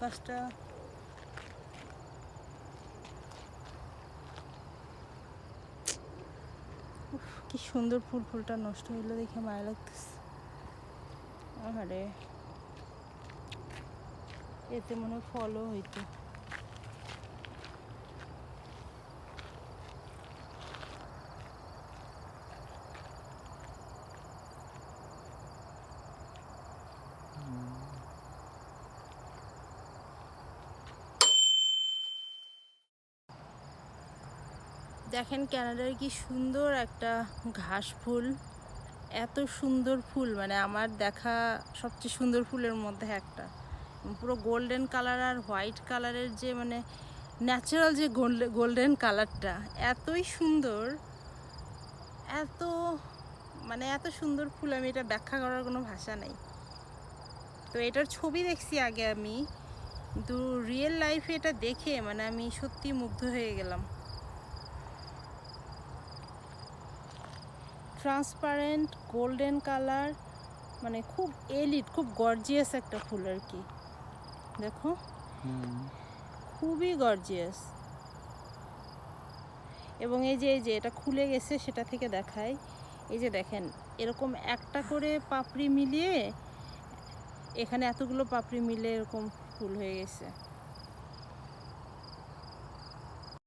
গাছটা কি সুন্দর ফুল, ফুলটা নষ্ট হইল দেখে মায়া লাগতেছে। আরে এতে মনে ফলও হইতো। দেখেন ক্যানাডার কি সুন্দর একটা ঘাস ফুল। এত সুন্দর ফুল মানে আমার দেখা সবচেয়ে সুন্দর ফুলের মধ্যে একটা। পুরো গোল্ডেন কালার আর হোয়াইট কালারের যে মানে ন্যাচারাল যে গোল্ডেন কালারটা এতই সুন্দর। এত মানে এত সুন্দর ফুল, আমি এটা ব্যাখ্যা করার কোনো ভাষা নেই। তো এটার ছবি দেখছি আগে আমি, কিন্তু রিয়েল লাইফে এটা দেখে মানে আমি সত্যি মুগ্ধ হয়ে গেলাম। ট্রান্সপারেন্ট গোল্ডেন কালার মানে খুব এলিট খুব গর্জিয়াস একটা ফুল আর কি। দেখো। খুবই গর্জিয়াস এবং এই যে এই যে এটা খুলে গেছে সেটা থেকে দেখায় এই যে দেখেন এরকম একটা করে পাপড়ি মিলিয়ে এখানে এতগুলো পাপড়ি মিলে এরকম ফুল হয়ে গেছে।